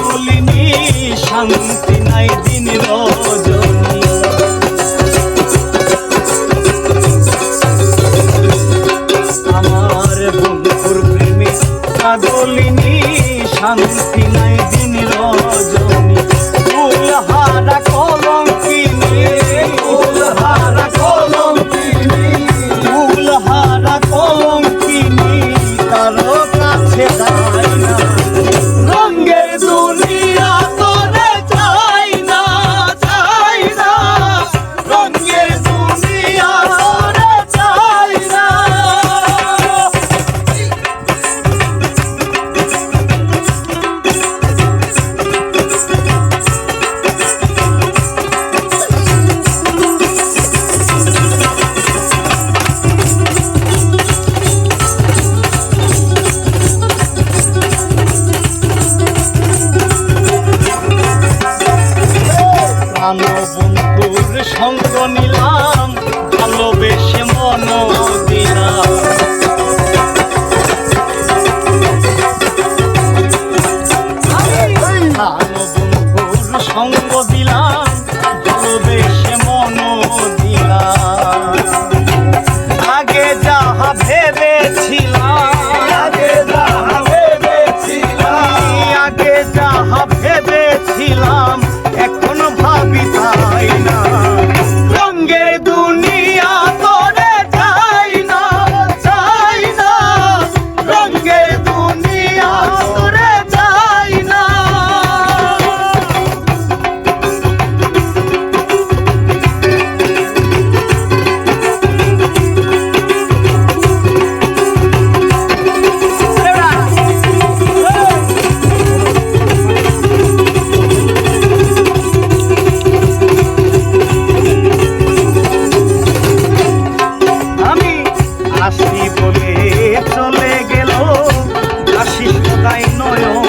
কুলিনী শান্তি নাই দিন আমার বন্ধুর প্রেমে শান্তি জানো বন্ধুর সঙ্গ নিলাম ভালোবেসে মন দিলাম জানো বন্ধুর সঙ্গ দিলাম ভালোবেসে মন দিলাম চলে গেল। আসি নয়